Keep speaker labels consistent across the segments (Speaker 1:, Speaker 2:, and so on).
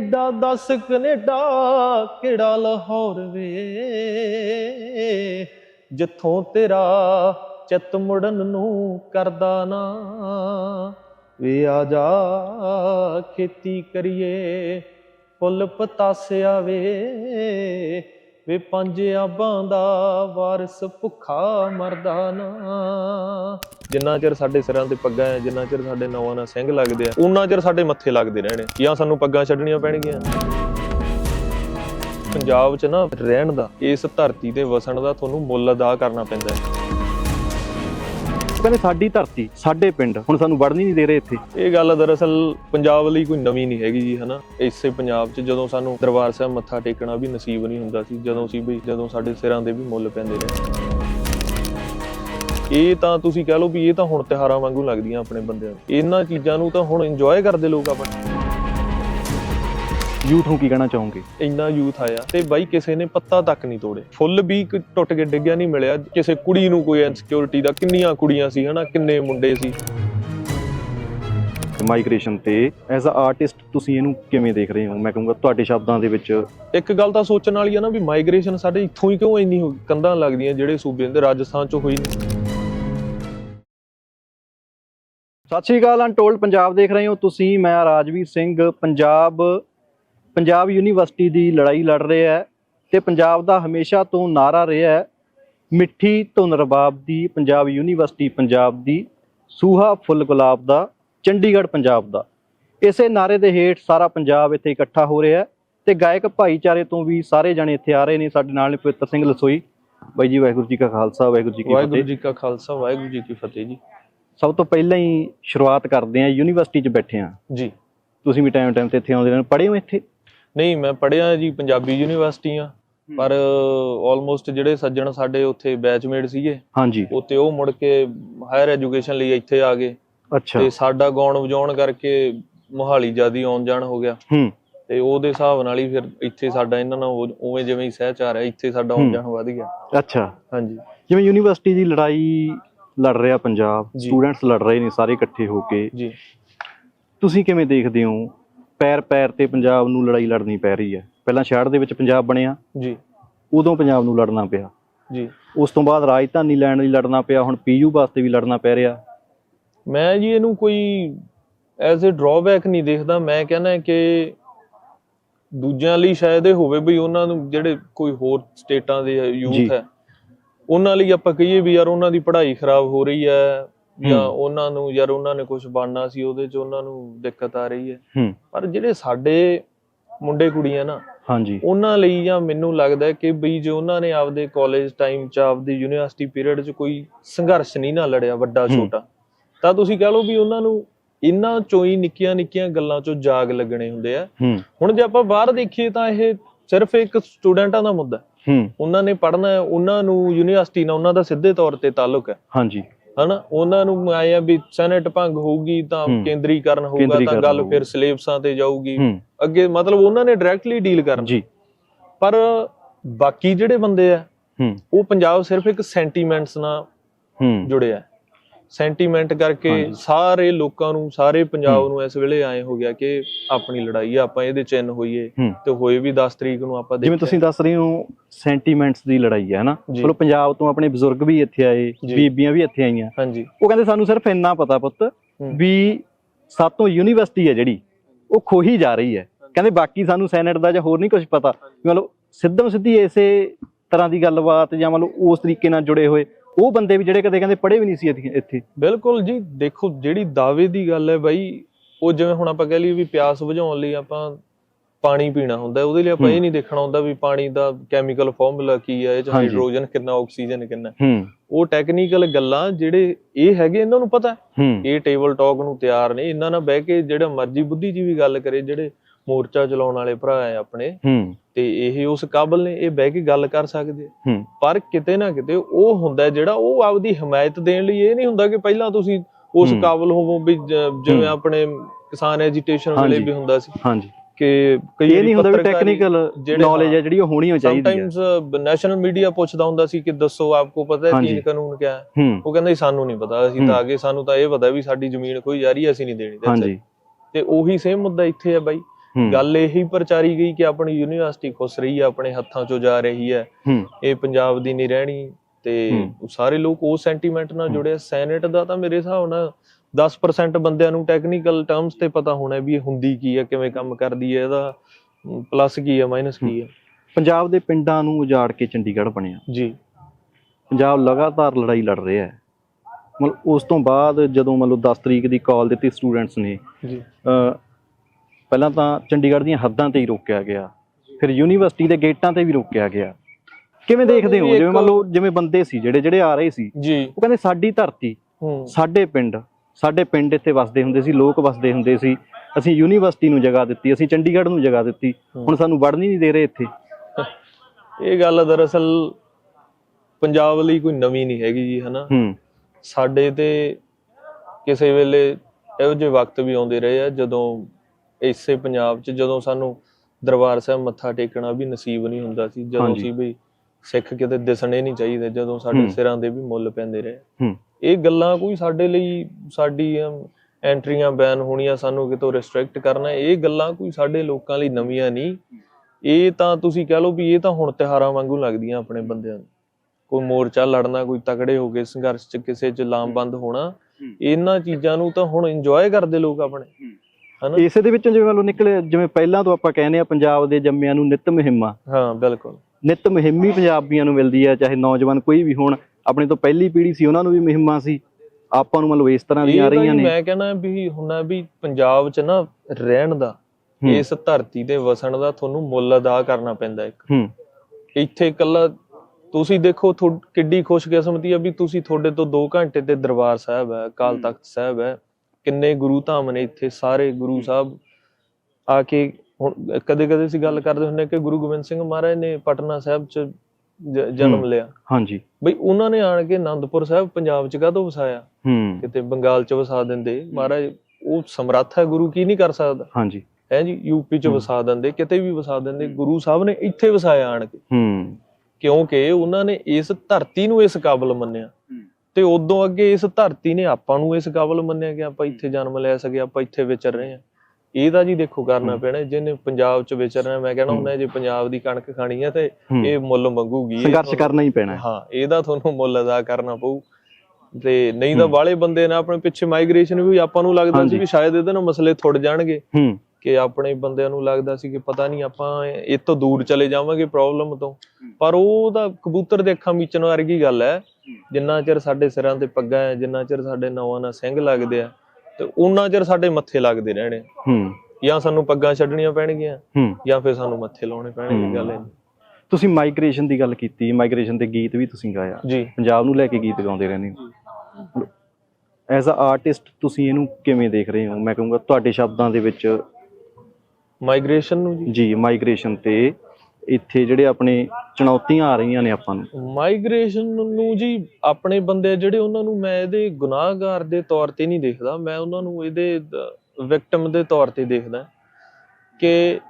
Speaker 1: ਐਡਾ ਦੱਸ ਕੈਨੇਡਾ ਕਿਹੜਾ ਲਾਹੌਰ ਵੇ? ਜਿੱਥੋਂ ਤੇਰਾ ਚਿੱਤ ਮੁੜਨ ਨੂੰ ਕਰਦਾ ਨਾ। ਵੇ ਆ ਜਾ, ਖੇਤੀ ਕਰੀਏ, ਫੁੱਲ ਪਤਾਸਿਆ ਵੇ। ਵੇ ਪੰਜ ਆਬਾਂ ਦਾ ਵਾਰਿਸ ਭੁੱਖਾ ਮਰਦਾ ਨਾ। ਜਿੰਨਾ ਚਿਰ ਸਾਡੇ ਸਿਰਾਂ ਤੇ ਪੱਗਾਂ ਹੈ ਜਿੰਨਾ ਚਿਰ ਸਾਡੇ ਨੌਵਾਂ ਨਾਲ ਸਿੰਘ ਲੱਗਦੇ ਆ ਉਨਾ ਚਿਰ ਸਾਡੇ ਮੱਥੇ ਲੱਗਦੇ ਰਹਿਣੇ ਜਾਂ ਸਾਨੂੰ ਪੱਗਾਂ ਛੱਡਣੀਆਂ ਪੈਣਗੀਆਂ। ਪੰਜਾਬ 'ਚ ਨਾ ਰਹਿਣ ਦਾ ਇਸ ਧਰਤੀ ਤੇ ਵਸਣ ਦਾ ਤੁਹਾਨੂੰ ਮੁੱਲ ਅਦਾ ਕਰਨਾ ਪੈਂਦਾ ਹੈ
Speaker 2: ਕਹਿੰਦੇ ਸਾਡੀ ਧਰਤੀ ਸਾਡੇ ਪਿੰਡ ਹੁਣ ਸਾਨੂੰ ਵੜਨ ਨਹੀਂ ਦੇ ਰਹੇ ਇੱਥੇ।
Speaker 1: ਇਹ ਗੱਲ ਦਰਅਸਲ ਪੰਜਾਬ ਲਈ ਕੋਈ ਨਵੀਂ ਨਹੀਂ ਹੈਗੀ ਜੀ ਹਨਾ? ਇਸੇ ਪੰਜਾਬ 'ਚ ਜਦੋਂ ਸਾਨੂੰ ਦਰਬਾਰ ਸਾਹਿਬ ਮੱਥਾ ਟੇਕਣਾ ਵੀ ਨਸੀਬ ਨਹੀਂ ਹੁੰਦਾ ਸੀ ਜਦੋਂ ਸੀ ਵੀ ਜਦੋਂ ਸਾਡੇ ਸਿਰਾਂ ਦੇ ਵੀ ਮੁੱਲ ਪੈਂਦੇ ਨੇ ਇਹ ਤਾਂ ਤੁਸੀਂ ਕਹਿ ਲਓ ਵੀ ਇਹ ਤਾਂ ਹੁਣ ਤਿਹਾਰਾਂ ਵਾਂਗੂ ਲੱਗਦੀਆਂ ਆਪਣੇ ਬੰਦਿਆਂ ਨੂੰ। ਇਹਨਾਂ ਚੀਜ਼ਾਂ ਨੂੰ ਤਾਂ ਹੁਣ ਇੰਜੋਏ ਕਰਦੇ ਲੋਕ ਆਪਣੇ
Speaker 2: ਯੂਥ ਨੂੰ ਕੀ ਕਹਿਣਾ ਚਾਹੋਗੇ?
Speaker 1: ਇੰਨਾ ਯੂਥ ਆਇਆ ਤੇ ਬਾਈ ਕਿਸੇ ਨੇ ਪੱਤਾ ਤੱਕ ਨਹੀਂ ਤੋੜੇ ਫੁੱਲ ਵੀ ਟੁੱਟ ਕੇ ਡਿੱਗਿਆ ਨਹੀਂ ਮਿਲਿਆ। ਕਿਸੇ ਕੁੜੀ ਨੂੰ ਕੋਈ ਇਨਸਿਕਿਉਰਿਟੀ ਦਾ ਕਿੰਨੀਆਂ ਕੁੜੀਆਂ ਸੀ ਹਨਾ? ਕਿੰਨੇ ਮੁੰਡੇ ਸੀ।
Speaker 2: ਮਾਈਗ੍ਰੇਸ਼ਨ ਤੇ ਐਜ਼ ਅ ਆਰਟਿਸਟ ਤੁਸੀਂ ਇਹਨੂੰ ਕਿਵੇਂ ਦੇਖ ਰਹੇ ਹੋ? ਮੈਂ ਕਹੂੰਗਾ ਤੁਹਾਡੇ ਸ਼ਬਦਾਂ ਦੇ ਵਿੱਚ
Speaker 1: ਇੱਕ ਗੱਲ ਤਾਂ ਸੋਚਣ ਵਾਲੀ ਆ ਨਾ ਵੀ ਮਾਈਗ੍ਰੇਸ਼ਨ ਸਾਡੇ ਇੱਥੋਂ ਹੀ ਕਿਉਂ ਇੰਨੀ ਹੋ- ਕੰਧਾਂ ਲੱਗਦੀਆਂ ਜਿਹੜੇ ਸੂਬੇ ਦੇ ਰਾਜਸਥਾਨ ਚੋਂ ਹੋਈ ਨਹੀਂ
Speaker 2: ਸਤਿ ਸ਼੍ਰੀ ਅਕਾਲ ਅਨਟੋਲਡ ਪੰਜਾਬ ਦੇਖ ਰਹੇ ਹੋ ਤੁਸੀਂ ਮੈਂ ਰਾਜਵੀਰ ਸਿੰਘ ਪੰਜਾਬ ਪੰਜਾਬ ਯੂਨੀਵਰਸਿਟੀ ਦੀ ਲੜਾਈ ਲੜ ਰਿਹਾ ਹੈ ਤੇ ਪੰਜਾਬ ਦਾ ਹਮੇਸ਼ਾ ਤੋਂ ਨਾਰਾ ਰਿਹਾ ਹੈ ਮਿੱਠੀ ਧੁਨ ਰਬਾਬ ਦੀ ਪੰਜਾਬ ਯੂਨੀਵਰਸਿਟੀ ਪੰਜਾਬ ਦੀ ਸੂਹਾ ਫੁੱਲ ਗੁਲਾਬ ਦਾ ਚੰਡੀਗੜ੍ਹ ਪੰਜਾਬ ਦਾ। ਇਸੇ ਨਾਰੇ ਦੇ ਹੇਠ ਸਾਰਾ ਪੰਜਾਬ ਇੱਥੇ ਇਕੱਠਾ ਹੋ ਰਿਹਾ ਹੈ ਤੇ ਗਾਇਕ ਭਾਈਚਾਰੇ ਤੋਂ ਵੀ ਸਾਰੇ ਜਣੇ ਇੱਥੇ ਆ ਰਹੇ ਨੇ ਸਾਡੇ ਨਾਲ ਪਵਿੱਤਰ ਸਿੰਘ ਲਸੋਈ। ਬਾਈ ਜੀ ਵਾਹਿਗੁਰੂ ਜੀ ਕਾ ਖਾਲਸਾ ਵਾਹਿਗੁਰੂ ਜੀ ਕੀ
Speaker 1: ਵਾਹਿਗੁਰੂ
Speaker 2: ਫਤਿਹ।
Speaker 1: ਜੀ ਕਾ ਖਾਲਸਾ ਵਾਹਿਗੁਰੂ ਜੀ ਕੀ ਫਤਿਹ ਜੀ।
Speaker 2: ਸਭ ਤੋਂ ਪਹਿਲਾਂ ਹੀ ਸ਼ੁਰੂਆਤ ਕਰਦੇ ਹਾਂ ਯੂਨੀਵਰਸਿਟੀ 'ਚ ਬੈਠੇ ਹਾਂ।
Speaker 1: ਜੀ।
Speaker 2: ਤੁਸੀਂ ਵੀ ਟਾਈਮ ਟਾਈਮ ਤੇ ਇੱਥੇ ਆਉਂਦੇ ਰਹਿੰਦੇ ਪੜ੍ਹੇ ਹੋ ਇੱਥੇ?
Speaker 1: ਨਹੀਂ ਮੈਂ ਪੜਿਆ ਜੀ ਪੰਜਾਬੀ ਯੂਨੀਵਰਸਿਟੀ ਆ ਪਰ ਆਲਮੋਸਟ ਜਿਹੜੇ ਸੱਜਣ ਸਾਡੇ ਉੱਥੇ ਬੈਚਮੇਟ ਸੀਗੇ
Speaker 2: ਹਾਂਜੀ।
Speaker 1: ਉੱਤੇ ਉਹ ਮੁੜ ਕੇ ਹਾਇਰ ਐਜੂਕੇਸ਼ਨ ਲਈ ਇੱਥੇ ਆ ਗਏ।
Speaker 2: ਅੱਛਾ।
Speaker 1: ਤੇ ਸਾਡਾ ਗਾਉਣ ਵਜਾਉਣ ਕਰਕੇ ਮੋਹਾਲੀ ਜਿਆਦੀ ਆਉਣ ਜਾਣ ਹੋ ਗਿਆ।
Speaker 2: ਹੂੰ।
Speaker 1: ਤੇ ਉਹਦੇ ਹਿਸਾਬ ਨਾਲ ਹੀ ਫਿਰ ਇੱਥੇ ਸਾਡਾ ਇਹਨਾਂ ਨਾਲ ਉਵੇਂ ਜਿਵੇਂ ਹੀ ਸਹਿਚਾਰ ਹੈ ਇੱਥੇ ਸਾਡਾ ਆਉਣ। ਜਾਣ ਵਧ ਗਿਆ।
Speaker 2: ਅੱਛਾ।
Speaker 1: ਹਾਂਜੀ।
Speaker 2: ਜਿਵੇਂ ਯੂਨੀਵਰਸਿਟੀ ਦੀ ਲੜਾਈ ਲੜ ਰਿਹਾ ਪੰਜਾਬ। ਸਟੂਡੈਂਟਸ ਲੜ ਰਹੇ ਨੇ ਸਾਰੇ ਇਕੱਠੇ ਹੋ ਕੇ।
Speaker 1: ਜੀ।
Speaker 2: ਤੁਸੀਂ ਕਿਵੇਂ ਦੇਖਦੇ ਹੋ? ਪੈਰ ਪੈਰ ਤੇ ਪੰਜਾਬ ਨੂੰ ਲੜਾਈ ਲੜਨੀ ਪੈ ਰਹੀ ਹੈ। ਪਹਿਲਾਂ ਛਾੜ ਦੇ ਵਿੱਚ ਪੰਜਾਬ ਬਣਿਆ।
Speaker 1: ਜੀ।
Speaker 2: ਉਦੋਂ ਪੰਜਾਬ ਨੂੰ ਲੜਨਾ ਪਿਆ।
Speaker 1: ਜੀ।
Speaker 2: ਉਸ ਤੋਂ ਬਾਅਦ ਰਾਜਧਾਨੀ ਲੈਣ ਲਈ ਲੜਨਾ ਪਿਆ। ਹੁਣ ਪੀਯੂ ਵਾਸਤੇ ਵੀ ਲੜਨਾ ਪੈ ਰਿਹਾ।
Speaker 1: ਮੈਂ ਜੀ ਇਹਨੂੰ ਕੋਈ ਐਜ਼ ਅ ਡਰਾਬੈਕ ਨਹੀਂ ਦੇਖਦਾ। ਮੈਂ ਕਹਿੰਦਾ ਕਿ ਦੂਜਿਆਂ ਲਈ ਸ਼ਾਇਦ ਇਹ ਹੋਵੇ ਵੀ ਉਹਨਾਂ ਨੂੰ ਜਿਹੜੇ ਕੋਈ ਹੋਰ ਸਟੇਟਾਂ ਦੇ। ਯੂਥ ਹੈ ਉਹਨਾਂ ਲਈ ਆਪਾਂ ਕਹੀਏ ਵੀ ਯਾਰ ਉਹਨਾਂ ਦੀ ਪੜ੍ਹਾਈ ਖਰਾਬ ਹੋ ਰਹੀ ਹੈ ਜਾਂ। ਉਹਨਾਂ ਨੂੰ ਯਾਰ ਉਹਨਾਂ ਨੇ ਕੁਝ ਬਣਨਾ ਸੀ ਉਹਦੇ 'ਚ ਉਹਨਾਂ ਨੂੰ ਦਿੱਕਤ ਆ ਰਹੀ ਹੈ। ਪਰ ਜਿਹੜੇ ਸਾਡੇ ਮੁੰਡੇ ਕੁੜੀਆਂ ਨਾ
Speaker 2: ਹਾਂਜੀ।
Speaker 1: ਉਹਨਾਂ ਲਈ ਜਾਂ ਮੈਨੂੰ ਲੱਗਦਾ ਕਿ ਬਈ ਜੇ ਉਹਨਾਂ ਨੇ ਆਪਦੇ ਕਾਲਜ ਟਾਈਮ 'ਚ ਆਪਦੀ ਯੂਨੀਵਰਸਿਟੀ ਪੀਰੀਅਡ 'ਚ ਕੋਈ ਸੰਘਰਸ਼ ਨਹੀਂ ਨਾ ਲੜਿਆ ਵੱਡਾ। ਛੋਟਾ ਤਾਂ ਤੁਸੀਂ ਕਹ ਲਓ ਵੀ ਉਹਨਾਂ ਨੂੰ ਇਹਨਾਂ ਚੋਂ ਹੀ ਨਿੱਕੀਆਂ ਨਿੱਕੀਆਂ ਗੱਲਾਂ ਚੋਂ ਜਾਗ ਲੱਗਣੇ ਹੁੰਦੇ ਆ। ਹੁਣ ਜੇ ਆਪਾਂ ਬਾਹਰ ਦੇਖੀਏ ਤਾਂ ਇਹ ਸਿਰਫ ਇੱਕ ਸਟੂਡੈਂਟਾਂ ਦਾ ਮੁੱਦਾ ਉਹਨਾਂ ਨੇ ਪੜ੍ਹਨਾ ਹੈ ਉਹਨਾਂ ਨੂੰ ਯੂਨੀਵਰਸਿਟੀ ਨਾਲ ਉਹਨਾਂ ਦਾ ਸਿੱਧੇ ਤੌਰ ਤੇ ਤਾਲੁਕ ਹੈ।
Speaker 2: ਹਾਂਜੀ।
Speaker 1: ਹਨਾ? ਉਹਨਾਂ ਨੂੰ ਆਏ ਆ ਵੀ ਸੈਨੇਟ ਭੰਗ ਹੋਊਗੀ ਤਾਂ। ਕੇਂਦਰੀਕਰਨ ਹੋਊਗਾ ਤਾਂ ਗੱਲ। ਫਿਰ ਸਿਲੇਬਸਾਂ ਤੇ ਜਾਊਗੀ। ਅੱਗੇ ਮਤਲਬ ਉਹਨਾਂ ਨੇ ਡਾਇਰੈਕਟਲੀ ਡੀਲ ਕਰਨਾ।
Speaker 2: ਜੀ।
Speaker 1: ਪਰ ਬਾਕੀ ਜਿਹੜੇ ਬੰਦੇ ਆ
Speaker 2: ਹੂੰ।
Speaker 1: ਉਹ ਪੰਜਾਬ ਸਿਰਫ ਇੱਕ ਸੈਂਟੀਮੈਂਟਸ ਨਾਲ ਜੁੜਿਆ ਸੈਂਟੀਮੈਂਟ ਕਰਕੇ। ਸਾਰੇ ਲੋਕਾਂ ਨੂੰ ਸਾਰੇ ਪੰਜਾਬ। ਨੂੰ ਇਸ ਵੇਲੇ ਆਏ ਹੋ ਗਿਆ ਕਿ ਆਪਣੀ ਲੜਾਈ ਆ ਆਪਾਂ ਇਹਦੇ ਚਿੰਨ ਹੋਈਏ ਤੇ ਹੋਏ ਵੀ 10 ਤਰੀਕ ਨੂੰ ਆਪਾਂ
Speaker 2: ਜਿਵੇਂ। ਤੁਸੀਂ ਦੱਸ ਰਹੇ ਹੋ ਸੈਂਟੀਮੈਂਟਸ ਦੀ ਲੜਾਈ ਹੈ ਨਾ। ਚਲੋ ਪੰਜਾਬ ਤੋਂ ਆਪਣੇ ਬਜ਼ੁਰਗ ਵੀ ਇੱਥੇ ਆਏ। ਬੀਬੀਆਂ ਵੀ ਇੱਥੇ ਆਈਆਂ ਉਹ ਕਹਿੰਦੇ ਸਾਨੂੰ ਸਿਰਫ ਇੰਨਾ ਪਤਾ ਪੁੱਤ। ਵੀ ਸਾਤੋਂ ਯੂਨੀਵਰਸਿਟੀ ਹੈ ਜਿਹੜੀ ਉਹ ਖੋਹੀ ਜਾ ਰਹੀ ਹੈ ਕਹਿੰਦੇ ਬਾਕੀ ਸਾਨੂੰ ਸੈਨੇਟ ਦਾ ਜਾਂ ਹੋਰ ਨਹੀਂ ਕੁਝ ਪਤਾ ਮਤਲਬ ਸਿੱਧਮ ਸਿੱਧੀ ਇਸੇ ਤਰ੍ਹਾਂ ਦੀ ਗੱਲਬਾਤ ਜਾਂ ਮਤਲਬ ਉਸ ਤਰੀਕੇ ਨਾਲ ਜੁੜੇ ਹੋਏ ਉਹ ਬੰਦੇ ਵੀ ਜਿਹੜੇ ਕਦੇ ਕਹਿੰਦੇ ਪੜ੍ਹੇ ਵੀ ਨਹੀਂ ਸੀ ਇੱਥੇ- ਇੱਥੇ
Speaker 1: ਬਿਲਕੁਲ ਜੀ ਦੇਖੋ ਜਿਹੜੀ ਦਾਅਵੇ ਦੀ ਗੱਲ ਹੈ ਬਾਈ ਉਹ ਜਿਵੇਂ ਹੁਣ ਆਪਾਂ ਕਹਿ ਲਈਏ ਵੀ ਪਿਆਸ ਬੁਝਾਉਣ ਲਈ ਆਪਾਂ ਪਾਣੀ ਪੀਣਾ ਹੁੰਦਾ ਹੈ, ਉਹਦੇ ਲਈ ਆਪਾਂ
Speaker 2: ਹੂੰ।
Speaker 1: ਇਹ ਨਹੀਂ ਦੇਖਣਾ ਹੁੰਦਾ ਵੀ ਪਾਣੀ ਦਾ ਕੈਮੀਕਲ ਫਾਰਮੂਲਾ ਕੀ ਹੈ ਇਹ ਚ
Speaker 2: ਹਾਂਜੀ।
Speaker 1: ਹਾਈਡਰੋਜਨ ਕਿੰਨਾ ਆਕਸੀਜਨ ਕਿੰਨਾ
Speaker 2: ਹੂੰ
Speaker 1: ਉਹ ਟੈਕਨੀਕਲ ਗੱਲਾਂ ਜਿਹੜੇ ਇਹ ਹੈਗੇ ਇਹਨਾਂ ਨੂੰ ਪਤਾ ਹੈ।
Speaker 2: ਹੂੰ
Speaker 1: ਇਹ ਟੇਬਲ ਟਾਕ ਨੂੰ ਤਿਆਰ ਨੇ ਇਹਨਾਂ ਨਾਲ ਬਹਿ ਕੇ ਜਿਹੜਾ ਮਰਜ਼ੀ ਬੁੱਧੀਜੀਵੀ ਗੱਲ ਕਰੇ ਜਿਹੜੇ ਮੋਰਚਾ ਚਲਾਉਣ ਵਾਲੇ ਭਰਾ ਆ ਆਪਣੇ
Speaker 2: ਹੂੰ
Speaker 1: ਤੇ ਇਹ ਉਸ ਕਾਬਲ ਨੇ ਇਹ ਬਹਿ ਕੇ ਗੱਲ ਕਰ ਸਕਦੇ ਪਰ ਕਿਤੇ ਨਾ ਕਿਤੇ ਉਹ ਹੁੰਦਾ ਜਿਹੜਾ ਉਹ ਆਪਦੀ ਹਮਾਇਤ ਦੇਣ ਲਈ ਇਹ ਨਹੀਂ ਹੁੰਦਾ ਕਿ ਪਹਿਲਾਂ ਤੁਸੀਂ ਉਸ। ਕਾਬਲ ਹੋਵੋ ਵੀ ਜਿਵੇਂ। ਆਪਣੇ ਕਿਸਾਨ ਐਜੀਟੇਸ਼ਨ ਵੇਲੇ। ਵੀ ਹੁੰਦਾ ਸੀ
Speaker 2: ਹਾਂਜੀ
Speaker 1: ਕਿ ਕਈ
Speaker 2: ਇਹ ਨਹੀਂ ਹੁੰਦਾ ਵੀ ਟੈਕਨੀਕਲ ਨੌਲੇਜ ਹੈ ਜਿਹੜੀ ਉਹ ਹੋਣੀ ਹੋ ਚਾਹੀਦੀ ਹੈ
Speaker 1: ਸਮਟਾਈਮਸ ਨੈਸ਼ਨਲ ਮੀਡੀਆ ਪੁੱਛਦਾ ਹੁੰਦਾ ਸੀ ਕਿ ਦੱਸੋ ਆਪਕੋ ਪਤਾ ਹੈ। ਤੀਨ ਕਾਨੂੰਨ ਕਿਆ ਹੈ ਉਹ ਕਹਿੰਦਾ ਸਾਨੂੰ ਨਹੀਂ ਪਤਾ ਅਸੀਂ। ਤਾਂ ਅੱਗੇ ਸਾਨੂੰ ਤਾਂ ਇਹ ਪਤਾ ਵੀ ਸਾਡੀ ਜ਼ਮੀਨ ਕੋਈ ਜਾ ਰਹੀ ਹੈ ਅਸੀਂ ਨਹੀਂ ਦੇਣੀ।
Speaker 2: ਹਾਂਜੀ
Speaker 1: ਤੇ ਉਹੀ ਸੇਮ ਮੁੱਦਾ ਇੱਥੇ ਹੈ ਬਾਈ ਗੱਲ ਇਹੀ ਪ੍ਰਚਾਰੀ ਗਈ ਕਿ ਆਪਣੀ ਯੂਨੀਵਰਸਿਟੀ ਖੁੱਸ ਰਹੀ ਹੈ ਆਪਣੇ ਹੱਥਾਂ 'ਚੋਂ ਜਾ ਰਹੀ ਹੈ। ਇਹ ਪੰਜਾਬ ਦੀ ਨਹੀਂ ਰਹਿਣੀ ਤੇ। ਸਾਰੇ ਲੋਕ ਉਹ ਸੈਂਟੀਮੈਂਟ ਨਾਲ ਜੁੜੇ। ਸੈਨੇਟ ਦਾ ਤਾਂ ਮੇਰੇ ਹਿਸਾਬ ਨਾਲ 10% ਬੰਦਿਆਂ ਨੂੰ ਟੈਕਨੀਕਲ ਟਰਮਸ ਤੇ ਪਤਾ ਹੋਣਾ ਵੀ ਇਹ ਹੁੰਦੀ ਕੀ ਹੈ ਕਿਵੇਂ ਕੰਮ ਕਰਦੀ ਹੈ ਇਹਦਾ ਪਲੱਸ ਕੀ ਹੈ ਮਾਈਨਸ ਕੀ ਹੈ।
Speaker 2: ਪੰਜਾਬ ਦੇ ਪਿੰਡਾਂ ਨੂੰ ਉਜਾੜ ਕੇ ਚੰਡੀਗੜ੍ਹ ਬਣਿਆ।
Speaker 1: ਜੀ।
Speaker 2: ਪੰਜਾਬ ਲਗਾਤਾਰ ਲੜਾਈ ਲੜ ਰਿਹਾ ਹੈ। ਮਤਲਬ ਉਸ ਤੋਂ ਬਾਅਦ ਜਦੋਂ ਮਤਲਬ 10 ਤਰੀਕ ਦੀ ਕਾਲ ਦਿੱਤੀ ਸਟੂਡੈਂਟਸ ਨੇ
Speaker 1: ਜੀ।
Speaker 2: ਪਹਿਲਾਂ ਤਾਂ ਚੰਡੀਗੜ੍ਹ ਦੀਆਂ ਹੱਦਾਂ ਤੇ ਹੀ ਰੋਕਿਆ ਗਿਆ। ਫਿਰ ਯੂਨੀਵਰਸਿਟੀ ਦੇ ਗੇਟਾਂ ਤੇ ਵੀ ਰੋਕਿਆ ਗਿਆ। ਕਿਵੇਂ ਦੇਖਦੇ ਹੋ? ਜਿਵੇਂ ਮੰਨ ਲਓ ਜਿਵੇਂ ਬੰਦੇ ਸੀ ਜਿਹੜੇ ਜਿਹੜੇ ਆ ਰਹੇ ਸੀ ਉਹ ਕਹਿੰਦੇ ਸਾਡੀ ਧਰਤੀ ਸਾਡੇ ਪਿੰਡ ਸਾਡੇ ਪਿੰਡ ਇੱਥੇ ਵਸਦੇ ਹੁੰਦੇ ਸੀ ਲੋਕ ਵਸਦੇ ਹੁੰਦੇ ਸੀ। ਅਸੀਂ ਯੂਨੀਵਰਸਿਟੀ ਨੂੰ ਜਗ੍ਹਾ ਦਿੱਤੀ ਅਸੀਂ ਚੰਡੀਗੜ੍ਹ ਨੂੰ ਜਗ੍ਹਾ ਦਿੱਤੀ। ਹੁਣ ਸਾਨੂੰ ਵੜਨ ਹੀ ਨਹੀਂ ਦੇ ਰਹੇ ਇੱਥੇ।
Speaker 1: ਇਹ ਗੱਲ ਦਰਅਸਲ ਪੰਜਾਬ ਲਈ ਕੋਈ ਨਵੀਂ ਨਹੀਂ ਹੈਗੀ ਜੀ ਹਨਾ? ਸਾਡੇ ਤੇ ਕਿਸੇ ਵੇਲੇ ਇਹੋ ਜਿਹੇ ਵਕਤ ਵੀ ਆਉਂਦੇ ਰਹੇ ਆ ਜਦੋਂ ਇਸੇ ਪੰਜਾਬ 'ਚ ਜਦੋਂ ਸਾਨੂੰ ਦਰਬਾਰ ਸਾਹਿਬ ਮੱਥਾ ਟੇਕਣਾ ਵੀ ਨਸੀਬ ਨਹੀਂ ਹੁੰਦਾ ਸੀ ਜਦੋਂ। ਸੀ ਵੀ ਸਿੱਖ ਕਿਤੇ ਦਿਸਣੇ ਨਹੀਂ ਚਾਹੀਦੇ ਜਦੋਂ ਸਾਡੇ। ਸਿਰਾਂ ਦੇ ਵੀ ਮੁੱਲ ਪੈਂਦੇ ਰਹੇ। ਇਹ ਗੱਲਾਂ ਕੋਈ ਸਾਡੇ ਲਈ ਸਾਡੀ ਐਂਟਰੀਆਂ ਬੈਨ ਹੋਣੀਆਂ ਸਾਨੂੰ ਕਿਤੋਂ ਰਿਸਟ੍ਰਿਕਟ ਕਰਨਾ ਇਹ ਗੱਲਾਂ ਕੋਈ ਸਾਡੇ ਲੋਕਾਂ ਲਈ ਨਵੀਆਂ ਨਹੀਂ। ਇਹ ਤਾਂ ਤੁਸੀਂ ਕਹਿ ਲਓ ਵੀ ਇਹ ਤਾਂ ਹੁਣ ਤਿਹਾਰਾਂ ਵਾਂਗੂ ਲੱਗਦੀਆਂ ਆਪਣੇ ਬੰਦਿਆਂ ਨੂੰ। ਕੋਈ ਮੋਰਚਾ ਲੜਨਾ ਕੋਈ ਤਕੜੇ ਹੋ ਕੇ ਸੰਘਰਸ਼ 'ਚ ਕਿਸੇ 'ਚ ਲਾਮਬੰਦ ਹੋਣਾ ਇਹਨਾਂ ਚੀਜ਼ਾਂ ਨੂੰ ਤਾਂ ਹੁਣ ਇੰਜੋਏ ਕਰਦੇ ਲੋਕ ਆਪਣੇ। ਹਨਾ?
Speaker 2: ਇਸੇ ਦੇ ਵਿੱਚੋਂ ਜਿਵੇਂ ਮੰਨ ਲਓ ਨਿਕਲੇ ਜਿਵੇਂ ਪਹਿਲਾਂ ਤੋਂ ਆਪਾਂ ਕਹਿੰਦੇ ਆ ਪੰਜਾਬ ਦੇ ਜੰਮਿਆਂ ਨੂੰ ਨਿਤ ਮੁਹਿੰਮਾਂ।
Speaker 1: ਹਾਂ ਬਿਲਕੁਲ।
Speaker 2: ਨਿਤ ਮੁਹਿੰਮ ਪੰਜਾਬੀਆਂ ਨੂੰ ਮਿਲਦੀ ਹੈ ਚਾਹੇ ਨੌਜਵਾਨ ਕੋਈ ਵੀ ਹੋਣ ਆਪਣੇ ਤੋਂ ਪਹਿਲੀ ਪੀੜ੍ਹੀ ਸੀ ਉਹਨਾਂ ਨੂੰ ਵੀ ਮੁਹਿੰਮਾਂ ਸੀ। ਆਪਾਂ ਨੂੰ ਮਤਲਬ ਇਸ ਤਰ੍ਹਾਂ ਦੀਆਂ ਆ ਰਹੀਆਂ ਨੇ।
Speaker 1: ਮੈਂ ਕਹਿੰਦਾ ਵੀ ਹੁਣਾ ਵੀ ਪੰਜਾਬ 'ਚ ਨਾ ਰਹਿਣ ਦਾ। ਇਸ ਧਰਤੀ ਤੇ ਵਸਣ ਦਾ ਤੁਹਾਨੂੰ ਮੁੱਲ ਅਦਾ ਕਰਨਾ ਪੈਂਦਾ ਇੱਕ।
Speaker 2: ਹੂੰ।
Speaker 1: ਇੱਥੇ ਇਕੱਲਾ ਤੁਸੀਂ ਦੇਖੋ ਕਿੱਡੀ ਖੁਸ਼ਕਿਸਮਤੀ ਆ ਵੀ ਤੁਸੀਂ ਤੁਹਾਡੇ ਤੋਂ 2 ਘੰਟੇ ਤੇ ਦਰਬਾਰ ਸਾਹਿਬ ਹੈ ਅਕਾਲ ਤਖਤ ਸਾਹਿਬ ਹੈ। ਕਿੰਨੇ ਗੁਰੂ ਧਾਮ ਨੇ ਇੱਥੇ ਸਾਰੇ ਗੁਰੂ ਸਾਹਿਬ ਆ ਕੇ ਹੁਣ ਕਦੇ ਕਦੇ ਅਸੀਂ ਗੱਲ ਕਰਦੇ ਹੁੰਨੇ ਕਿ ਗੁਰੂ ਗੋਬਿੰਦ ਸਿੰਘ ਮਹਾਰਾਜ ਨੇ ਪਟਨਾ ਸਾਹਿਬ ਚ ਜਨਮ। ਲਿਆ।
Speaker 2: ਹਾਂਜੀ।
Speaker 1: ਬਈ ਉਹਨਾਂ ਨੇ ਆਣ ਕੇ ਆਨੰਦਪੁਰ ਸਾਹਿਬ ਪੰਜਾਬ ਚ ਕਾਹਤੋਂ ਵਸਾਇਆ?
Speaker 2: ਹੂੰ।
Speaker 1: ਕਿਤੇ ਬੰਗਾਲ ਚ ਵਸਾ ਦਿੰਦੇ। ਮਹਾਰਾਜ ਉਹ ਸਮਰੱਥ ਹੈ ਗੁਰੂ ਕੀ ਨਹੀਂ ਕਰ ਸਕਦਾ?
Speaker 2: ਹਾਂਜੀ।
Speaker 1: ਹੈ ਜੀ ਯੂਪੀ ਚ। ਵਸਾ ਦਿੰਦੇ ਕਿਤੇ ਵੀ ਵਸਾ ਦਿੰਦੇ ਗੁਰੂ ਸਾਹਿਬ ਨੇ ਇੱਥੇ ਵਸਾਇਆ ਆਣ ਕੇ।
Speaker 2: ਹੂੰ।
Speaker 1: ਕਿਉਂਕਿ ਉਹਨਾਂ ਨੇ ਇਸ ਧਰਤੀ ਨੂੰ ਇਸ ਕਾਬਲ ਮੰਨਿਆ। ਤੇ ਉਦੋਂ ਅੱਗੇ ਇਸ ਧਰਤੀ ਨੇ ਆਪਾਂ ਨੂੰ ਇਸ ਕਾਬਲ ਮੰਨਿਆ ਕਿ ਆਪਾਂ ਇੱਥੇ ਜਨਮ ਲੈ ਸਕੇ ਆਪਾਂ ਇੱਥੇ ਵਿਚਰ ਰਹੇ ਹਾਂ ਇਹ ਤਾਂ ਜੀ ਦੇਖੋ ਕਰਨਾ। ਪੈਣਾ ਜਿਹਨੇ ਪੰਜਾਬ 'ਚ ਵਿਚਰਨਾ ਮੈਂ ਕਹਿੰਦਾ ਹੁੰਦਾ ਜੇ ਪੰਜਾਬ ਦੀ ਕਣਕ ਖਾਣੀ ਹੈ ਤੇ। ਇਹ ਮੁੱਲ ਮੰਗੂਗੀ
Speaker 2: ਸੰਘਰਸ਼ ਕਰਨਾ ਹੀ ਪੈਣਾ ਹੈ।
Speaker 1: ਇਹਦਾ ਤੁਹਾਨੂੰ ਮੁੱਲ ਅਦਾ ਕਰਨਾ ਪਊ ਤੇ ਨਹੀਂ ਤਾਂ। ਬਾਲੇ ਬੰਦੇ ਨੇ ਆਪਣੇ ਪਿੱਛੇ ਮਾਈਗ੍ਰੇਸ਼ਨ ਵੀ ਆਪਾਂ ਨੂੰ ਲੱਗਦਾ ਸੀ। ਵੀ ਸ਼ਾਇਦ ਇਹਦੇ ਨਾਲ ਮਸਲੇ ਥੁੜ ਜਾਣਗੇ ਕਿ ਆਪਣੇ ਬੰਦਿਆਂ ਨੂੰ ਲੱਗਦਾ ਸੀ ਕਿ ਪਤਾ ਨਹੀਂ ਆਪਾਂ ਇਹ ਤੋਂ ਦੂਰ ਚਲੇ ਜਾਵਾਂਗੇ ਪ੍ਰੋਬਲਮ ਤੋਂ ਪਰ ਉਹ ਤਾਂ ਕਬੂਤਰ ਦੇ ਅੱਖਾਂ ਮੀਚਣ ਵਰਗੀ ਗੱਲ ਹੈ ਜਿੰਨਾ ਚਿਰ ਸਾਡੇ ਸਿਰਾਂ ਤੇ ਪੱਗਾਂ ਹੈ ਜਿੰਨਾ ਚਿਰ ਸਾਡੇ ਨਵਾਂ ਨਾਲ ਸਿੰਘ ਲੱਗਦੇ ਆ ਤੇ ਉਹਨਾਂ ਚਿਰ ਸਾਡੇ ਮੱਥੇ ਲੱਗਦੇ ਰਹਿਣੇ।
Speaker 2: ਹੂੰ।
Speaker 1: ਜਾਂ ਸਾਨੂੰ ਪੱਗਾਂ ਛੱਡਣੀਆਂ ਪੈਣਗੀਆਂ
Speaker 2: ਹੂੰ।
Speaker 1: ਜਾਂ ਫਿਰ ਸਾਨੂੰ ਮੱਥੇ ਲਾਉਣੇ ਪੈਣਗੇ। ਗੱਲ ਇਹ।
Speaker 2: ਤੁਸੀਂ ਮਾਈਗ੍ਰੇਸ਼ਨ ਦੀ ਗੱਲ ਕੀਤੀ ਮਾਈਗ੍ਰੇਸ਼ਨ ਦੇ ਗੀਤ ਵੀ ਤੁਸੀਂ ਗਾਇਆ।
Speaker 1: ਜੀ।
Speaker 2: ਪੰਜਾਬ ਨੂੰ ਲੈ ਕੇ ਗੀਤ ਗਾਉਂਦੇ ਰਹਿੰਦੇ ਹੋ। ਐਜ਼ ਅ ਆਰਟਿਸਟ ਤੁਸੀਂ ਇਹਨੂੰ ਕਿਵੇਂ ਦੇਖ ਰਹੇ ਹੋ? ਮੈਂ ਕਹੂੰਗਾ ਤੁਹਾਡੇ ਸ਼ਬਦਾਂ ਦੇ ਵਿੱਚ
Speaker 1: ਮਾਈਗ੍ਰੇਸ਼ਨ ਨੂੰ ਜੀ।
Speaker 2: ਜੀ ਮਾਈਗ੍ਰੇਸ਼ਨ ਤੇ ਇੱਥੇ ਜਿਹੜੇ ਆਪਣੇ ਚੁਣੌਤੀਆਂ ਆ ਰਹੀਆਂ ਨੇ ਆਪਾਂ ਨੂੰ।
Speaker 1: ਮਾਈਗ੍ਰੇਸ਼ਨ ਨੂੰ ਜੀ ਆਪਣੇ ਬੰਦੇ ਜਿਹੜੇ ਉਹਨਾਂ ਨੂੰ ਮੈਂ ਇਹਦੇ ਗੁਨਾਹਗਾਰ ਦੇ ਤੌਰ ਤੇ ਨਹੀਂ ਦੇਖਦਾ ਮੈਂ ਉਹਨਾਂ ਨੂੰ ਇਹਦੇ ਵਿਕਟਮ ਦੇ ਤੌਰ ਤੇ ਦੇਖਦਾ। ਕਿ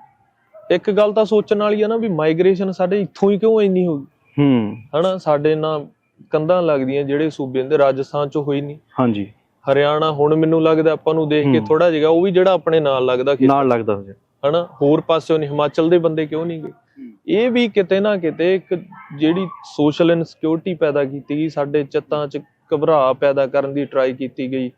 Speaker 1: ਇੱਕ ਗੱਲ ਤਾਂ ਸੋਚਣ ਵਾਲੀ ਆ ਨਾ ਵੀ ਮਾਈਗ੍ਰੇਸ਼ਨ ਸਾਡੇ ਇੱਥੋਂ ਹੀ ਕਿਉਂ ਇੰਨੀ ਹੋ ਗਈ?
Speaker 2: ਹੂੰ।
Speaker 1: ਹਨਾ ਸਾਡੇ ਨਾਲ ਕੰਧਾਂ ਲੱਗਦੀਆਂ ਜਿਹੜੇ ਸੂਬੇ ਦੇ ਰਾਜਸਥਾਨ ਚ ਹੋਈ ਨਹੀਂ।
Speaker 2: ਹਾਂਜੀ।
Speaker 1: ਹਰਿਆਣਾ ਹੁਣ ਮੈਨੂੰ ਲੱਗਦਾ ਆਪਾਂ ਨੂੰ ਦੇਖ ਕੇ
Speaker 2: ਹੂੰ।
Speaker 1: ਥੋੜਾ ਜਿਹਾ ਉਹ ਵੀ ਜਿਹੜਾ ਆਪਣੇ ਨਾਲ ਲੱਗਦਾ
Speaker 2: ਨਾਲ ਲੱਗਦਾ ਹੋਇਆ
Speaker 1: ਹਨਾ? ਹੋਰ ਪਾਸਿਓਂ ਨਹੀਂ ਹਿਮਾਚਲ ਦੇ ਬੰਦੇ ਕਿਉਂ ਨਹੀਂ ਗਏ? ਇਹ ਵੀ ਕਿਤੇ ਨਾ ਕਿਤੇ ਇੱਕ ਜਿਹੜੀ ਸੋਸ਼ਲ ਇਨਸਿਕਿਉਰਿਟੀ ਪੈਦਾ ਕੀਤੀ ਗਈ ਸਾਡੇ ਚਿੱਤਾਂ 'ਚ ਘਬਰਾ ਪੈਦਾ ਕਰਨ ਦੀ ਟਰਾਈ ਕੀਤੀ ਗਈ।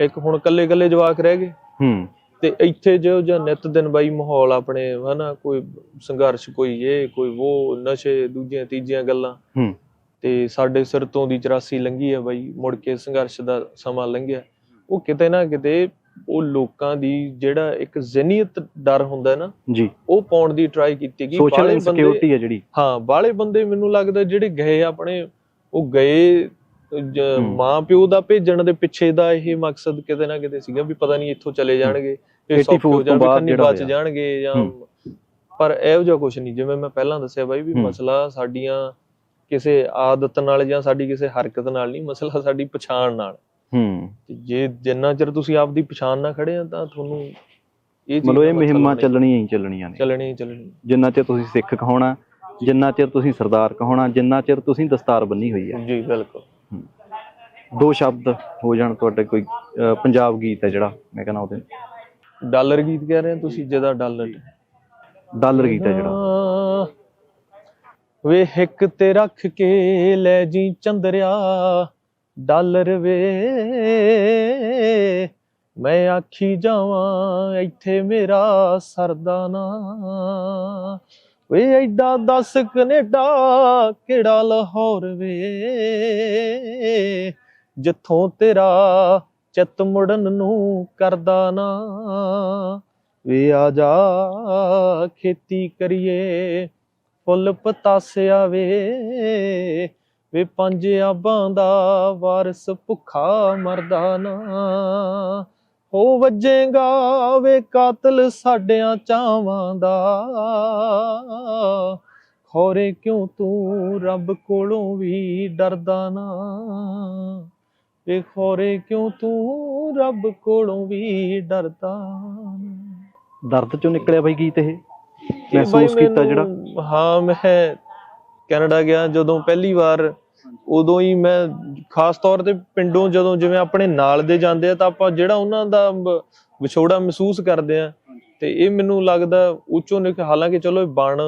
Speaker 1: ਇੱਕ ਹੁਣ ਕੱਲੇ ਕੱਲੇ ਜਵਾਕ ਰਹਿ ਗਏ।
Speaker 2: ਹੂੰ।
Speaker 1: ਤੇ ਇੱਥੇ ਜੋ ਜਾਂ ਨਿਤ ਦਿਨ ਬਾਈ ਮਾਹੌਲ ਆਪਣੇ ਹਨਾ? ਕੋਈ ਸੰਘਰਸ਼ ਕੋਈ ਇਹ ਕੋਈ ਉਹ ਨਸ਼ੇ ਦੂਜੀਆਂ ਤੀਜੀਆਂ ਗੱਲਾਂ।
Speaker 2: ਹੂੰ।
Speaker 1: ਤੇ ਸਾਡੇ ਸਿਰ ਤੋਂ ਦੀ 84 ਲੰਘੀ ਹੈ ਬਾਈ ਮੁੜ ਕੇ ਸੰਘਰਸ਼ ਦਾ ਸਮਾਂ ਲੰਘਿਆ। ਉਹ ਕਿਤੇ ਨਾ ਕਿਤੇ ਉਹ ਲੋਕਾਂ ਦੀ ਜਿਹੜਾ ਇੱਕ ਜ਼ਿਹਨੀਅਤ ਡਰ ਹੁੰਦਾ ਹੈ ਨਾ
Speaker 2: ਜੀ
Speaker 1: ਉਹ ਪਾਉਣ ਦੀ ਟਰਾਈ ਕੀਤੀ ਗਈ
Speaker 2: ਸੋਸ਼ਲ ਇਨਸਿਕਿਉਰਿਟੀ ਹੈ ਜਿਹੜੀ
Speaker 1: ਹਾਂ ਬਾਲੇ ਬੰਦੇ ਮੈਨੂੰ ਲੱਗਦਾ ਜਿਹੜੇ ਗਏ ਆਪਣੇ ਉਹ ਗਏ। ਮਾਂ ਪਿਓ ਦਾ ਭੇਜਣ ਦੇ ਪਿੱਛੇ ਦਾ ਇਹ ਮਕਸਦ ਕਿਤੇ ਨਾ ਕਿਤੇ ਸੀਗਾ ਵੀ ਪਤਾ ਨਹੀਂ ਇੱਥੋਂ ਚਲੇ ਜਾਣਗੇ ਇਹ
Speaker 2: 84
Speaker 1: ਸੌਖੇ ਹੋ ਜਾਣਗੇ ਬਚ। ਜਾਣਗੇ ਜਾਂ। ਪਰ ਇਹੋ ਜਿਹਾ ਕੁਝ ਨਹੀਂ ਜਿਵੇਂ ਮੈਂ ਪਹਿਲਾਂ ਦੱਸਿਆ ਬਾਈ ਵੀ। ਮਸਲਾ ਸਾਡੀਆਂ ਕਿਸੇ ਆਦਤ ਨਾਲ ਜਾਂ ਸਾਡੀ ਕਿਸੇ ਹਰਕਤ ਨਾਲ ਨਹੀਂ ਮਸਲਾ ਸਾਡੀ ਪਛਾਣ ਨਾਲ
Speaker 2: ਹੂੰ।
Speaker 1: ਜੇ ਜਿੰਨਾ ਚਿਰ ਤੁਸੀਂ ਆਪਦੀ ਪਛਾਣ ਨਾਲ ਖੜੇ ਆ ਤਾਂ ਤੁਹਾਨੂੰ ਇਹ
Speaker 2: ਮਤਲਬ ਇਹ ਮੁਹਿੰਮਾਂ। ਚੱਲਣੀਆਂ ਹੀ ਚੱਲਣੀਆਂ ਨੇ।
Speaker 1: ਚੱਲਣੀ ਹੀ ਚੱਲਣੀ
Speaker 2: ਜਿੰਨਾ ਚਿਰ ਤੁਸੀਂ ਸਿੱਖ ਕਹਾਉਣਾ ਜਿੰਨਾ ਚਿਰ ਤੁਸੀਂ ਸਰਦਾਰ ਕਹਾਉਣਾ ਜਿੰਨਾ ਚਿਰ ਤੁਸੀਂ ਦਸਤਾਰ ਬੰਨੀ ਹੋਈ ਹੈ
Speaker 1: ਜੀ ਬਿਲਕੁਲ।
Speaker 2: ਦੋ ਸ਼ਬਦ ਹੋ ਜਾਣ ਤੁਹਾਡੇ ਕੋਈ ਪੰਜਾਬ ਗੀਤ ਹੈ ਜਿਹੜਾ ਮੈਂ ਕਹਿੰਦਾ ਉਹਦੇ
Speaker 1: ਡਾਲਰ ਗੀਤ ਕਹਿ ਰਹੇ ਹੋ ਤੁਸੀਂ ਜਿਹਦਾ ਡਾਲਰ।
Speaker 2: ਡਾਲਰ ਗੀਤ ਹੈ ਜਿਹੜਾ।
Speaker 1: ਵੇ ਹਿੱਕ ਤੇ ਰੱਖ ਕੇ ਲੈ ਜੀ ਚੰਦਰਿਆ। ਡਾਲਰ ਵੇ। ਮੈਂ ਆਖੀ ਜਾਵਾਂ, ਇੱਥੇ ਮੇਰਾ ਸਰਦਾ ਨਾ। ਵੇ ਐਡਾ ਦੱਸ ਕੈਨੇਡਾ ਕਿਹੜਾ ਲਾਹੌਰ ਵੇ। ਜਿੱਥੋਂ ਤੇਰਾ ਚਿੱਤ ਮੁੜਨ ਨੂੰ ਕਰਦਾ ਨਾ। ਵੇ ਆ ਜਾ, ਖੇਤੀ ਕਰੀਏ, ਫੁੱਲ ਪਤਾਸਿਆ ਵੇ। ਵੇ ਪੰਜ ਆਬਾਂ ਦਾ ਵਾਰਸ ਭੁੱਖਾ ਮਰਦਾ ਨਾ। ਹੋ ਵੱਜੇਗਾ ਵੇ ਕਾਤਲ ਸਾਡਿਆਂ ਚਾਵਾਂ ਦਾ। ਖੋਰੇ ਕਿਉਂ ਤੂੰ ਰੱਬ ਕੋਲੋਂ ਵੀ ਡਰਦਾ ਨਾ। ਵੇ ਖੋਰੇ ਕਿਉਂ ਤੂੰ ਰੱਬ ਕੋਲੋਂ ਵੀ ਡਰਦਾ
Speaker 2: ਦਰਦ ਚੋਂ ਨਿਕਲਿਆ ਬਾਈ ਗੀਤ ਇਹ? ਮਹਿਸੂਸ ਕੀਤਾ ਜਿਹੜਾ?
Speaker 1: ਹਾਂ ਮੈਂ ਕੈਨੇਡਾ ਗਿਆ ਜਦੋਂ ਪਹਿਲੀ ਵਾਰ ਉਦੋਂ ਹੀ ਮੈਂ ਖਾਸ ਤੌਰ ਤੇ ਪਿੰਡੋਂ ਜਦੋਂ ਜਿਵੇਂ ਆਪਣੇ ਨਾਲ ਦੇ ਜਾਂਦੇ ਆ ਤਾਂ ਆਪਾਂ ਜਿਹੜਾ ਉਹਨਾਂ ਦਾ ਵਿਛੋੜਾ ਮਹਿਸੂਸ ਕਰਦੇ ਆ। ਤੇ ਇਹ ਮੈਨੂੰ ਲੱਗਦਾ ਉੱਚੋਂ ਨਿਕ ਹਾਲਾਂਕਿ ਚਲੋ ਇਹ ਬਣ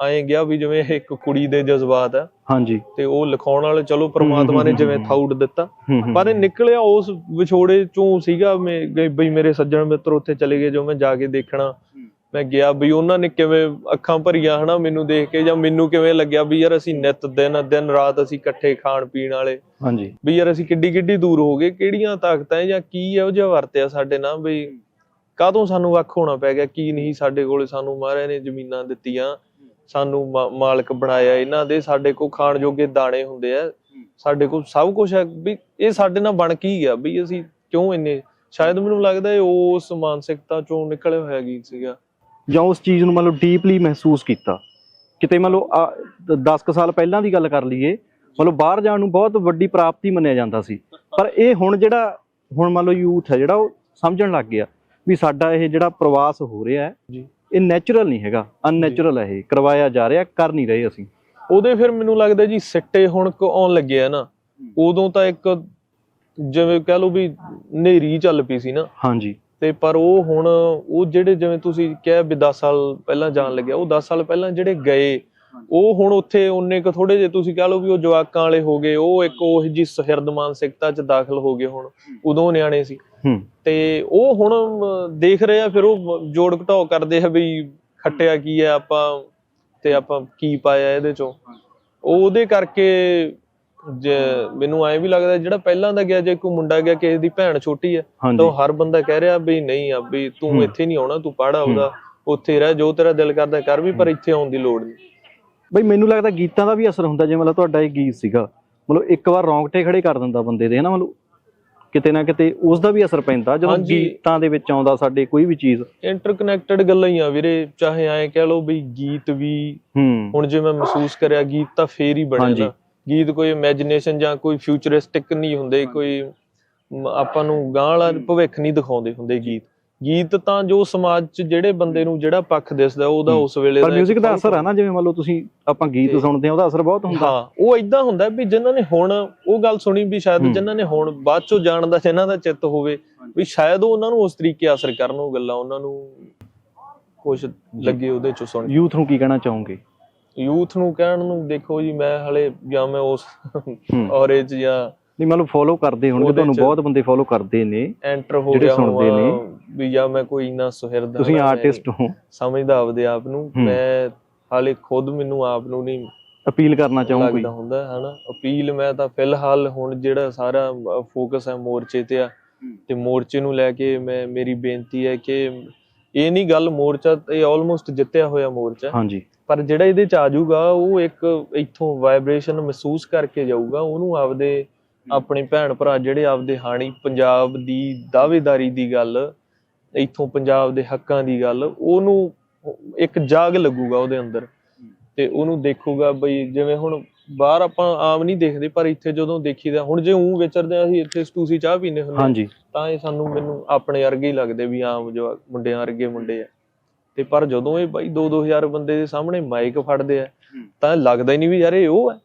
Speaker 1: ਆਏ ਗਿਆ ਵੀ ਜਿਵੇਂ ਇੱਕ ਕੁੜੀ ਦੇ ਜਜ਼ਬਾਤ ਆ।
Speaker 2: ਹਾਂਜੀ।
Speaker 1: ਤੇ ਉਹ ਲਿਖਾਉਣ ਵਾਲੇ ਚਲੋ ਪ੍ਰਮਾਤਮਾ ਨੇ ਜਿਵੇਂ ਥਾਊਟ ਦਿੱਤਾ। ਪਰ ਇਹ ਨਿਕਲਿਆ ਉਸ ਵਿਛੋੜੇ ਚੋਂ ਸੀਗਾ ਬਈ ਮੇਰੇ ਸੱਜਣ ਮਿੱਤਰ ਉੱਥੇ ਚਲੇ ਗਏ ਜੋ ਮੈਂ ਜਾ ਕੇ ਦੇਖਣਾ। ਮੈਂ ਗਿਆ ਬਈ ਉਹਨਾਂ ਨੇ ਕਿਵੇਂ ਅੱਖਾਂ ਭਰੀਆਂ ਹਨਾ ਮੈਨੂੰ ਦੇਖ ਕੇ ਜਾਂ ਮੈਨੂੰ ਕਿਵੇਂ ਲੱਗਿਆ ਵੀ ਯਾਰ ਅਸੀਂ ਨਿਤ ਦਿਨ ਦਿਨ ਰਾਤ ਅਸੀਂ ਇਕੱਠੇ ਖਾਣ ਪੀਣ ਵਾਲੇ।
Speaker 2: ਹਾਂਜੀ।
Speaker 1: ਵੀ ਯਾਰ ਅਸੀਂ ਕਿੱਡੀ ਕਿੱਡੀ ਦੂਰ ਹੋ ਗਏ ਕਿਹੜੀਆਂ ਤਾਕਤਾਂ ਜਾਂ ਕੀ ਇਹੋ ਜਿਹਾ ਵਰਤਿਆ ਸਾਡੇ ਨਾਲ ਬਈ ਕਾਹਤੋਂ ਸਾਨੂੰ ਵੱਖ ਹੋਣਾ ਪੈ ਗਿਆ ਕੀ ਨਹੀਂ ਸਾਡੇ ਕੋਲੇ ਸਾਨੂੰ ਮਹਾਰਾਜ ਨੇ ਜ਼ਮੀਨਾਂ ਦਿੱਤੀਆਂ ਸਾਨੂੰ ਮਾਲਕ ਬਣਾਇਆ ਇਹਨਾਂ ਦੇ ਸਾਡੇ ਕੋਲ ਖਾਣ ਜੋਗੇ ਦਾਣੇ ਹੁੰਦੇ ਆ ਸਾਡੇ ਕੋਲ ਸਭ ਕੁਝ ਹੈ ਵੀ ਇਹ ਸਾਡੇ ਨਾਲ ਬਣ ਕੀ ਗਿਆ ਵੀ ਅਸੀਂ ਕਿਉਂ ਇੰਨੇ ਸ਼ਾਇਦ ਮੈਨੂੰ ਲੱਗਦਾ ਇਹ ਉਸ ਮਾਨਸਿਕਤਾ ਚੋਂ ਨਿਕਲਿਆ ਹੋਇਆ ਗੀਤ ਸੀਗਾ।
Speaker 2: ਜਾਂ ਉਸ ਚੀਜ਼ ਨੂੰ ਮਤਲਬ ਡੀਪਲੀ ਮਹਿਸੂਸ ਕੀਤਾ। ਕਿਤੇ ਮੰਨ ਲਓ 10 ਕੁ ਸਾਲ ਪਹਿਲਾਂ ਦੀ ਗੱਲ ਕਰ ਲਈਏ ਮਤਲਬ ਬਾਹਰ ਜਾਣ ਨੂੰ ਬਹੁਤ ਵੱਡੀ ਪ੍ਰਾਪਤੀ ਮੰਨਿਆ ਜਾਂਦਾ ਸੀ। ਪਰ ਇਹ ਹੁਣ ਜਿਹੜਾ ਹੁਣ ਮੰਨ ਲਓ ਯੂਥ ਹੈ ਜਿਹੜਾ ਉਹ ਸਮਝਣ ਲੱਗ ਗਿਆ ਵੀ ਸਾਡਾ ਇਹ ਜਿਹੜਾ ਪ੍ਰਵਾਸ ਹੋ ਰਿਹਾ ਹੈ
Speaker 1: ਜੀ।
Speaker 2: ਇਹ ਨੈਚੁਰਲ ਨਹੀਂ ਹੈਗਾ ਅਨਨੈਚੁਰਲ ਹੈ ਇਹ ਕਰਵਾਇਆ ਜਾ ਰਿਹਾ ਕਰ ਨਹੀਂ ਰਹੇ ਅਸੀਂ।
Speaker 1: ਉਹਦੇ ਫਿਰ ਮੈਨੂੰ ਲੱਗਦਾ ਜੀ ਸਿੱਟੇ ਹੁਣ ਆਉਣ ਲੱਗੇ ਆ ਨਾ ਉਦੋਂ ਤਾਂ ਇੱਕ ਜਿਵੇਂ ਕਹ ਲਓ ਵੀ ਨੇਰੀ ਚੱਲ ਪਈ ਸੀ ਨਾ।
Speaker 2: ਹਾਂਜੀ।
Speaker 1: ਤੇ ਪਰ ਉਹ ਹੁਣ ਉਹ ਜਿਹੜੇ ਜਿਵੇਂ ਤੁਸੀਂ ਕਿਹਾ ਵੀ 10 ਸਾਲ ਪਹਿਲਾਂ ਜਾਣ ਲੱਗਿਆ ਉਹ 10 ਸਾਲ ਪਹਿਲਾਂ ਜਿਹੜੇ ਗਏ ਉਹ ਹੁਣ ਉੱਥੇ ਉਹਨੇ ਕ ਥੋੜੇ ਜੇ ਤੁਸੀਂ ਕਹ ਲਓ ਵੀ ਉਹ ਜਵਾਕਾਂ ਵਾਲੇ ਹੋ ਗਏ ਉਹ ਇੱਕ ਉਹ ਜੀ ਸਹਿਰਦ ਮਾਨਸਿਕਤਾ ਚ ਦਾਖਲ ਹੋ ਗਏ ਹੁਣ ਉਦੋਂ ਨਿਆਣੇ ਸੀ। ਤੇ ਉਹ ਹੁਣ ਦੇਖ ਰਹੇ ਆ ਫਿਰ ਉਹ ਜੋੜ ਘਟਾਓ ਕਰਦੇ ਆ ਵੀ ਖੱਟਿਆ ਕੀ ਹੈ ਆਪਾਂ ਤੇ ਆਪਾਂ ਕੀ ਪਾਇਆ ਇਹਦੇ ਚੋਂ। ਉਹ ਉਹਦੇ ਕਰਕੇ ਮੈਨੂੰ ਐਂ ਵੀ ਲੱਗਦਾ ਜਿਹੜਾ ਪਹਿਲਾਂ ਦਾ ਗਿਆ ਜੇ ਕੋਈ ਮੁੰਡਾ ਗਿਆ ਕਿਸੇ ਦੀ ਭੈਣ ਛੋਟੀ ਹੈ ਤਾਂ ਹਰ ਬੰਦਾ ਕਹਿ ਰਿਹਾ ਵੀ ਨਹੀਂ ਆ ਵੀ ਤੂੰ। ਇੱਥੇ ਨਹੀਂ ਆਉਣਾ ਤੂੰ ਪੜ੍ਹ ਆਉਦਾ ਉੱਥੇ ਰਹਿ ਜੋ ਤੇਰਾ ਦਿਲ ਕਰਦਾ ਕਰ ਵੀ ਪਰ ਇੱਥੇ ਆਉਣ ਦੀ ਲੋੜ ਨਹੀਂ।
Speaker 2: ਬਈ ਮੈਨੂੰ ਲੱਗਦਾ ਗੀਤਾਂ ਦਾ ਵੀ ਅਸਰ ਹੁੰਦਾ ਜਿਵੇਂ ਮਤਲਬ ਤੁਹਾਡਾ ਇਹ ਗੀਤ ਸੀਗਾ ਮਤਲਬ ਇੱਕ ਵਾਰ ਰੌਂਗਟੇ ਖੜੇ ਕਰ ਦਿੰਦਾ ਬੰਦੇ ਦੇ ਹਨਾ ਮਤਲਬ? ਕਿਤੇ ਨਾ ਕਿਤੇ ਉਸ ਦਾ ਵੀ ਅਸਰ ਪੈਂਦਾ ਜਦੋਂ। ਗੀਤਾਂ ਦੇ ਵਿੱਚ ਆਉਂਦਾ ਸਾਡੇ ਕੋਈ ਵੀ ਚੀਜ਼।
Speaker 1: ਇੰਟਰਕਨੈਕਟਡ ਗੱਲਾਂ ਹੀ ਆ ਵੀਰੇ ਚਾਹੇ ਐਂ ਕਹਿ ਲਓ ਵੀ ਗੀਤ ਵੀ ਹੁਣ ਜੇ ਮੈਂ ਮਹਿਸੂਸ ਕਰਿਆ ਗੀਤ ਤਾਂ ਫੇਰ ਹੀ ਬਣਿਆ ਗੀਤ ਕੋਈ ਇਮੇਜਿਨੇਸ਼ਨ ਜਾਂ ਕੋਈ ਫਿਊਚਰਿਸਟਿਕ ਨਹੀਂ ਹੁੰਦੇ ਕੋਈ ਆਪਾਂ ਨੂੰ ਗਾਂ ਵਾਲਾ ਭਵਿੱਖ ਨਹੀਂ ਦਿਖਾਉਂਦੇ ਹੁੰਦੇ ਗੀਤ। ਗੀਤ ਤਾਂ ਜੋ ਸਮਾਜ 'ਚ ਜਿਹੜੇ ਬੰਦੇ ਨੂੰ ਜਿਹੜਾ ਪੱਖ ਦਿਸਦਾ ਉਹਦਾ
Speaker 2: ਹੂੰ।
Speaker 1: ਉਸ ਵੇਲੇ
Speaker 2: ਪਰ
Speaker 1: ਦਾ
Speaker 2: 뮤직 ਦਾ ਅਸਰ ਆ ਨਾ ਜਿਵੇਂ ਮੰਨ ਲਓ ਤੁਸੀਂ ਆਪਾਂ ਗੀਤ ਸੁਣਦੇ ਆ ਉਹਦਾ ਅਸਰ ਬਹੁਤ ਹੁੰਦਾ।
Speaker 1: ਹਾਂ ਉਹ ਇਦਾਂ ਹੁੰਦਾ ਵੀ ਜਿਨ੍ਹਾਂ ਨੇ ਹੁਣ ਉਹ ਗੱਲ ਸੁਣੀ ਵੀ ਸ਼ਾਇਦ
Speaker 2: ਹੂੰ।
Speaker 1: ਜਿਨ੍ਹਾਂ ਨੇ ਹੁਣ ਬਾਅਦ ਚੋਂ ਜਾਣਦਾ ਜਿਨ੍ਹਾਂ ਦਾ ਚਿੱਤ ਹੋਵੇ ਵੀ ਸ਼ਾਇਦ ਉਹ ਉਹਨਾਂ ਨੂੰ ਉਸ ਤਰੀਕੇ ਅਸਰ ਕਰਨ ਉਹ ਗੱਲਾਂ ਉਹਨਾਂ ਨੂੰ ਕੁਝ ਲੱਗੇ ਉਹਦੇ ਚੋਂ ਸੁਣ
Speaker 2: ਯੂਥ ਨੂੰ ਕੀ ਕਹਿਣਾ ਚਾਹੋਗੇ?
Speaker 1: ਯੂਥ ਨੂੰ ਕਹਿਣ ਨੂੰ ਦੇਖੋ ਜੀ ਮੈਂ ਹਲੇ ਜਾਂ ਮੈਂ ਉਸ ਔਰੇਜ ਜਾਂ
Speaker 2: ਨਹੀਂ ਮਤਲਬ ਫੋਲੋ ਕਰਦੇ ਹੋਣਗੇ ਤੁਹਾਨੂੰ ਬਹੁਤ ਬੰਦੇ ਫੋਲੋ ਕਰਦੇ ਨੇ
Speaker 1: ਐਂਟਰ ਹੋ ਗਿਆ
Speaker 2: ਸੁਣਦੇ ਨੇ।
Speaker 1: ਵੀ ਜਾਂ ਮੈਂ ਕੋਈ ਇੰਨਾ ਸੁਹਿਰਦ
Speaker 2: ਤੁਸੀਂ ਆਰਟਿਸਟ ਹੋ।
Speaker 1: ਸਮਝਦਾ ਆਪਦੇ ਆਪ ਨੂੰ। ਮੈਂ ਹਾਲੇ ਖੁਦ ਮੈਨੂੰ ਆਪ ਨੂੰ ਨਹੀਂ
Speaker 2: ਅਪੀਲ ਕਰਨਾ ਚਾਹੂੰ ਕੋਈ?
Speaker 1: ਲੱਗਦਾ ਹੁੰਦਾ ਹਨਾ? ਅਪੀਲ ਮੈਂ ਤਾਂ ਫਿਲਹਾਲ ਹੁਣ ਜਿਹੜਾ ਸਾਰਾ ਫੋਕਸ ਹੈ ਮੋਰਚੇ ਤੇ ਆ ਤੇ ਮੋਰਚੇ ਨੂੰ ਲੈ ਕੇ ਮੈਂ ਮੇਰੀ ਬੇਨਤੀ ਹੈ ਕਿ ਇਹ ਨਹੀਂ ਗੱਲ ਮੋਰਚਾ ਇਹ ਆਲਮੋਸਟ ਜਿੱਤਿਆ ਹੋਇਆ ਮੋਰਚਾ।
Speaker 2: ਹਾਂਜੀ।
Speaker 1: ਪਰ ਜਿਹੜਾ ਇਹਦੇ ਚ ਆ ਜਾਊਗਾ ਉਹ ਇੱਕ ਇੱਥੋਂ ਵਾਈਬ੍ਰੇਸ਼ਨ ਮਹਿਸੂਸ ਕਰਕੇ ਜਾਊਗਾ ਉਹਨੂੰ ਆਪਦੇ ਆਪਣੇ ਭੈਣ ਭਰਾ ਜਿਹੜੇ ਆਪਦੇ ਹਾਣੀ ਪੰਜਾਬ ਦੀ ਦਾਅਵੇਦਾਰੀ ਦੀ ਗੱਲ ਇੱਥੋਂ ਪੰਜਾਬ ਦੇ ਹੱਕਾਂ ਦੀ ਗੱਲ ਉਹਨੂੰ ਇੱਕ ਜਾਗ ਲੱਗੂਗਾ ਉਹਦੇ ਅੰਦਰ। ਤੇ ਉਹਨੂੰ ਦੇਖੂਗਾ ਬਈ ਜਿਵੇਂ ਹੁਣ ਬਾਹਰ ਆਪਾਂ ਆਮ ਨਹੀਂ ਦੇਖਦੇ ਪਰ ਇੱਥੇ ਜਦੋਂ ਦੇਖੀਦਾ ਹੁਣ ਜੇ ਉਹ ਵਿਚਰਦੇ ਆ ਅਸੀਂ ਇੱਥੇ ਤੁਸੀਂ ਚਾਹ ਪੀਨੇ ਹੁੰਦੇ ਤਾਂ ਇਹ ਸਾਨੂੰ ਮੈਨੂੰ ਆਪਣੇ ਵਰਗੇ ਹੀ ਲੱਗਦੇ ਵੀ ਆਮ ਜੋ ਮੁੰਡਿਆਂ ਵਰਗੇ ਮੁੰਡੇ ਆ। ਤੇ ਪਰ ਜਦੋਂ ਇਹ ਬਾਈ 2-2000 ਬੰਦੇ ਦੇ ਸਾਹਮਣੇ ਮਾਈਕ ਫੜਦੇ ਆ ਤਾਂ ਲੱਗਦਾ ਹੀ ਨਹੀਂ ਵੀ ਯਾਰ ਇਹ ਉਹ ਹੈ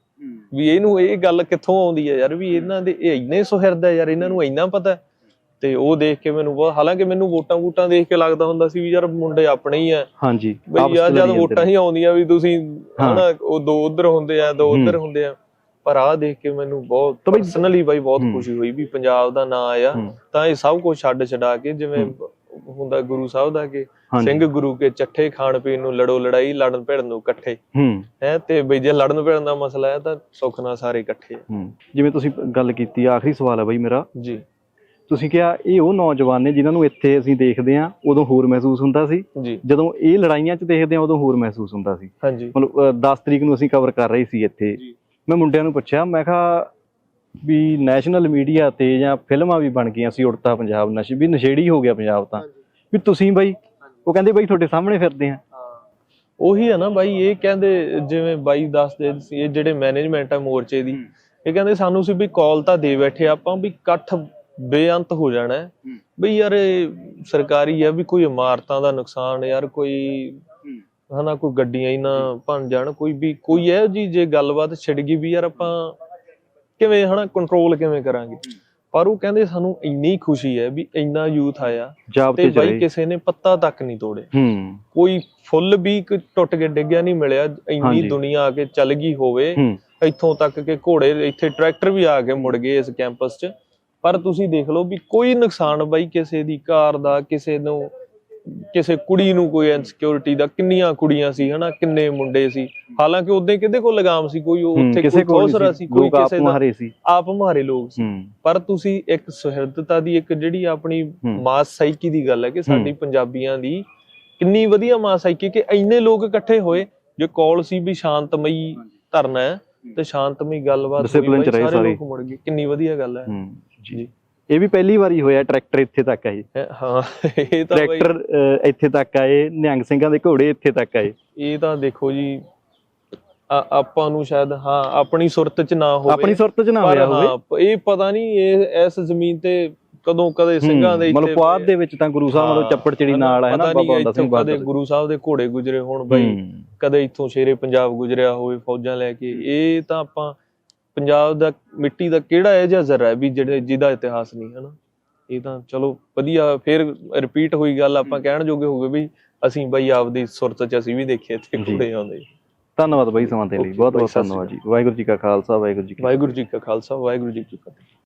Speaker 1: ਵੀ ਇਹਨੂੰ ਇਹ ਗੱਲ ਕਿੱਥੋਂ ਆਉਂਦੀ ਹੈ ਯਾਰ ਵੀ ਇਹਨਾਂ ਦੇ ਇਹ ਇੰਨੇ ਸੁਹਿਰਦ ਹੈ ਯਾਰ ਇਹਨਾਂ ਨੂੰ ਇੰਨਾ ਪਤਾ। ਤੇ ਉਹ ਦੇਖ ਕੇ ਮੈਨੂੰ ਬਹੁਤ ਹਾਲਾਂਕਿ ਮੈਨੂੰ ਵੋਟਾਂ ਵੋਟਾਂ ਦੇਖ ਕੇ ਲੱਗਦਾ ਹੁੰਦਾ ਸੀ ਵੀ ਯਾਰ ਮੁੰਡੇ ਆਪਣੇ ਹੀ ਆ
Speaker 2: ਹਾਂਜੀ
Speaker 1: ਬਈ ਯਾਰ ਜਦ ਵੋਟਾਂ ਹੀ ਆਉਂਦੀਆਂ ਵੀ ਤੁਸੀਂ। ਹਨਾ ਉਹ ਦੋ ਉਧਰ ਹੁੰਦੇ ਆ ਦੋ ਉਧਰ। ਹੁੰਦੇ ਆ ਪਰ ਆਹ ਦੇਖ ਕੇ ਮੈਨੂੰ ਬਹੁਤ ਪਰਸਨਲੀ ਬਾਈ ਬਹੁਤ। ਖੁਸ਼ੀ ਹੋਈ ਵੀ ਪੰਜਾਬ ਦਾ ਨਾਂ ਆਇਆ। ਤਾਂ ਇਹ ਸਭ ਕੁਝ ਛੱਡ ਛਡਾ ਕੇ ਜਿਵੇਂ। ਹੁੰਦਾ ਗੁਰੂ ਸਾਹਿਬ ਦਾ ਕਿ। ਸਿੰਘ ਗੁਰੂ ਕੇ ਚੱਠੇ ਖਾਣ ਪੀਣ ਨੂੰ ਲੜੋ ਲੜਾਈ ਲੜਨ ਭਿੜਨ ਨੂੰ ਇਕੱਠੇ।
Speaker 2: ਹੂੰ।
Speaker 1: ਹੈ ਤੇ ਬਈ ਜੇ ਲੜਨ ਭਿੜਨ ਦਾ ਮਸਲਾ ਹੈ ਤਾਂ ਸੁੱਖ ਨਾਲ ਸਾਰੇ ਇਕੱਠੇ
Speaker 2: ਹੂੰ। ਜਿਵੇਂ ਤੁਸੀਂ ਗੱਲ ਕੀਤੀ ਆਖਰੀ ਸਵਾਲ ਹੈ ਬਾਈ ਮੇਰਾ।
Speaker 1: ਜੀ।
Speaker 2: ਤੁਸੀਂ ਕਿਹਾ ਇਹ ਉਹ ਨੌਜਵਾਨ ਨੇ ਜਿਨ੍ਹਾਂ ਨੂੰ ਇੱਥੇ ਅਸੀਂ ਦੇਖਦੇ ਆ ਉਦੋਂ ਹੋਰ ਮਹਿਸੂਸ ਹੁੰਦਾ ਸੀ। ਜਦੋਂ ਇਹ ਲੜਾਈਆਂ 'ਚ ਦੇਖਦੇ ਆ ਉਦੋਂ ਹੋਰ ਮਹਿਸੂਸ ਹੁੰਦਾ ਸੀ।
Speaker 1: ਹਾਂਜੀ।
Speaker 2: ਮਤਲਬ ਅ, 10 ਤਰੀਕ ਨੂੰ ਅਸੀਂ ਕਵਰ ਕਰ ਰਹੇ ਸੀ ਇੱਥੇ। ਮੈਂ ਮੁੰਡਿਆਂ ਨੂੰ ਪੁੱਛਿਆ ਮੈਂ ਕਿਹਾ ਵੀ ਨੈਸ਼ਨਲ ਮੀਡੀਆ ਤੇ ਜਾਂ ਫਿਲਮਾਂ ਵੀ ਬਣ ਗਈਆਂ ਸੀ ਉੜਤਾ ਪੰਜਾਬ ਨਸ਼ੇ ਵੀ ਨਸ਼ੇੜੀ ਹੋ ਗਿਆ ਪੰਜਾਬ ਤਾਂ। ਵੀ ਤੁਸੀਂ ਬਾਈ ਉਹ ਕਹਿੰਦੇ ਬਾਈ ਤੁਹਾਡੇ ਸਾਹਮਣੇ ਫਿਰਦੇ ਆ।
Speaker 1: ਉਹੀ ਹੈ ਨਾ ਬਾਈ ਇਹ ਕਹਿੰਦੇ ਜਿਵੇਂ ਬਾਈ ਦੱਸਦੇ ਸੀ ਇਹ ਜਿਹੜੇ ਮੈਨੇਜਮੈਂਟ ਹੈ ਮੋਰਚੇ ਦੀ ਇਹ ਕਹਿੰਦੇ ਸਾਨੂੰ ਸੀ ਵੀ ਕਾਲ ਤਾਂ ਦੇ ਬੈਠੇ ਆਪਾਂ ਵੀ ਇਕੱਠ ਬੇਅੰਤ ਹੋ ਜਾਣਾ। ਬਈ ਯਾਰ ਇਹ ਸਰਕਾਰੀ ਹੈ ਵੀ ਕੋਈ ਇਮਾਰਤਾਂ ਦਾ ਨੁਕਸਾਨ ਯਾਰ ਕੋਈ ਹਨਾ ਕੋਈ ਗੱਡੀਆਂ ਹੀ ਨਾ ਭੰਨ ਜਾਣ ਕੋਈ ਵੀ ਕੋਈ ਇਹੋ ਜੀ ਜੇ ਗੱਲਬਾਤ ਛਿੜ ਗਈ ਵੀ ਯਾਰ ਆਪਾਂ ਕਿਵੇਂ ਹਨਾ ਕੰਟਰੋਲ ਕਿਵੇਂ ਕਰਾਂਗੇ? ਪਰ ਉਹ ਕਹਿੰਦੇ ਸਾਨੂੰ ਇੰਨੀ ਖੁਸ਼ੀ ਹੈ ਵੀ ਇੰਨਾ ਯੂਥ ਆਇਆ
Speaker 2: ਜਾਬ
Speaker 1: ਤੇ ਬਾਈ ਕਿਸੇ ਨੇ ਪੱਤਾ ਤੱਕ ਨਹੀਂ ਤੋੜੇ
Speaker 2: ਹੂੰ।
Speaker 1: ਕੋਈ ਫੁੱਲ ਵੀ ਇੱਕ ਟੁੱਟ ਕੇ ਡਿੱਗਿਆ ਨਹੀਂ ਮਿਲਿਆ ਇੰਨੀ। ਦੁਨੀਆ ਆ ਕੇ ਚੱਲ ਗਈ ਹੋਵੇ ਇੱਥੋਂ ਤੱਕ ਕਿ ਘੋੜੇ ਇੱਥੇ ਟਰੈਕਟਰ ਵੀ ਆ ਕੇ ਮੁੜ ਗਏ ਇਸ ਕੈਂਪਸ 'ਚ। ਪਰ ਤੁਸੀਂ ਦੇਖ ਲਓ ਵੀ ਕੋਈ ਨੁਕਸਾਨ ਬਾਈ ਕਿਸੇ ਦੀ ਕਾਰ ਦਾ ਕਿਸੇ ਨੂੰ ਕਿਸੇ ਕੁੜੀ ਨੂੰ ਕੋਈ ਇਨਸਿਕਿਉਰਿਟੀ ਦਾ ਕਿੰਨੀਆਂ ਕੁੜੀਆਂ ਸੀ ਹਨਾ ਕਿੰਨੇ ਮੁੰਡੇ ਸੀ। ਹਾਲਾਂਕਿ ਉਦੋਂ ਕਿਹਦੇ ਕੋਲ ਲਗਾਮ ਸੀ ਕੋਈ ਉੱਥੇ ਕੋਈ
Speaker 2: ਨਹੀਂ
Speaker 1: ਸੀ ਕੋਈ ਕਿਸੇ ਦਾ ਆਪ ਮਾਰੇ ਲੋਕ ਸੀ। ਪਰ ਤੁਸੀਂ ਇੱਕ ਸੁਹਿਰਦਤਾ ਦੀ ਇੱਕ ਜਿਹੜੀ ਆਪਣੀ। ਮਾਸ ਸਾਈਕੀ ਦੀ ਗੱਲ ਹੈ ਕਿ ਸਾਡੀ ਪੰਜਾਬੀਆਂ ਦੀ ਕਿੰਨੀ ਵਧੀਆ ਮਾਸ ਸਾਈਕੀ ਕਿ ਇੰਨੇ ਲੋਕ ਇਕੱਠੇ ਹੋਏ ਜੇ ਕਾਲ ਸੀ ਵੀ ਸ਼ਾਂਤਮਈ ਧਰਨਾ ਹੈ ਤੇ ਸ਼ਾਂਤਮਈ ਗੱਲਬਾਤ ਹੋਈ ਸਾਰੇ। ਲੋਕ ਮੁੜ ਗਏ ਕਿੰਨੀ ਵਧੀਆ ਗੱਲ ਹੂੰ। ਜੀ।
Speaker 2: ਇਹ ਵੀ ਪਹਿਲੀ ਵਾਰੀ ਹੋਇਆ ਟਰੈਕਟਰ ਇੱਥੇ ਤੱਕ ਆਏ।
Speaker 1: ਹੈਂ, ਇਹ ਤਾਂ ਬਾਈ
Speaker 2: ਟਰੈਕਟਰ ਇੱਥੇ ਤੱਕ ਆਏ ਨਿਹੰਗ ਸਿੰਘਾਂ ਦੇ ਘੋੜੇ ਇੱਥੇ ਤੱਕ ਆਏ।
Speaker 1: ਇਹ ਤਾਂ ਦੇਖੋ ਜੀ ਆ- ਆਪਾਂ ਨੂੰ ਸ਼ਾਇਦ ਹਾਂ ਆਪਣੀ ਸੁਰਤ ਚ ਨਾ ਹੋਵੇ।
Speaker 2: ਆਪਣੀ ਸੁਰਤ 'ਚ ਨਾ
Speaker 1: ਪਰ
Speaker 2: ਹੋਇਆ ਹੋਵੇ।
Speaker 1: ਹਾਂ, ਪ- ਇਹ ਪਤਾ ਨਹੀਂ ਇਹ ਇਸ ਜ਼ਮੀਨ ਤੇ ਕਦੋਂ ਕਦੇ ਸਿੰਘਾਂ ਦੇ
Speaker 2: ਮਤਲਬ
Speaker 1: ਇੱਥੇ
Speaker 2: ਪੁਆਧ ਦੇ ਵਿੱਚ ਤਾਂ ਗੁਰੂ ਸਾਹਿਬ ਮਤਲਬ ਚੱਪੜ ਚਿੜੀ ਨਾਲ ਹੈ ਨਾ ਬਾਬਾ ਬੰਦਾ ਸਿੰਘ
Speaker 1: ਕਦੇ
Speaker 2: ਬਹਾਦਰ
Speaker 1: ਗੁਰੂ ਸਾਹਿਬ ਦੇ ਘੋੜੇ ਗੁਜਰੇ ਹੋਣ ਬਈ।
Speaker 2: ਹੂੰ,
Speaker 1: ਕਦੇ ਇੱਥੋਂ ਸ਼ੇਰੇ ਪੰਜਾਬ ਗੁਜਰਿਆ ਹੋਵੇ ਫੌਜਾਂ ਲੈ ਕੇ। ਇਹ ਤਾਂ ਆਪਾਂ ਪੰਜਾਬ ਦਾ ਮਿੱਟੀ ਦਾ ਕਿਹੜਾ ਇਹ ਜਿਹਾ ਜ਼ਰਾ ਹੈ ਵੀ ਜਿਹੜੇ ਜਿਹਦਾ ਇਤਿਹਾਸ ਨਹੀਂ ਹਨਾ? ਇਹ ਤਾਂ ਚਲੋ ਵਧੀਆ ਫਿਰ ਰਿਪੀਟ ਹੋਈ ਗੱਲ ਆਪਾਂ ਕਹਿਣ ਜੋਗੇ ਹੋ ਗਏ ਵੀ ਅਸੀਂ ਬਈ ਆਪਦੀ ਸੁਰਤ ਚ ਅਸੀਂ ਵੀ ਦੇਖੇ ਇੱਥੇ। ਘੋੜੇ ਆਉਂਦੇ।
Speaker 2: ਧੰਨਵਾਦ ਬਾਈ ਸਮਾਂ ਦੇ ਲਈ। ਬਹੁਤ ਬਹੁਤ ਧੰਨਵਾਦ ਜੀ। ਵਾਹਿਗੁਰੂ ਜੀ ਕਾ ਖਾਲਸਾ ਵਾਹਿਗੁਰੂ ਜੀ ਕੀ ਫਤਿਹ
Speaker 1: ਵਾਹਿਗੁਰੂ ਜੀ ਕਾ ਖਾਲਸਾ ਵਾਹਿਗੁਰੂ ਜੀ ਕੀ ਫਤਿਹ।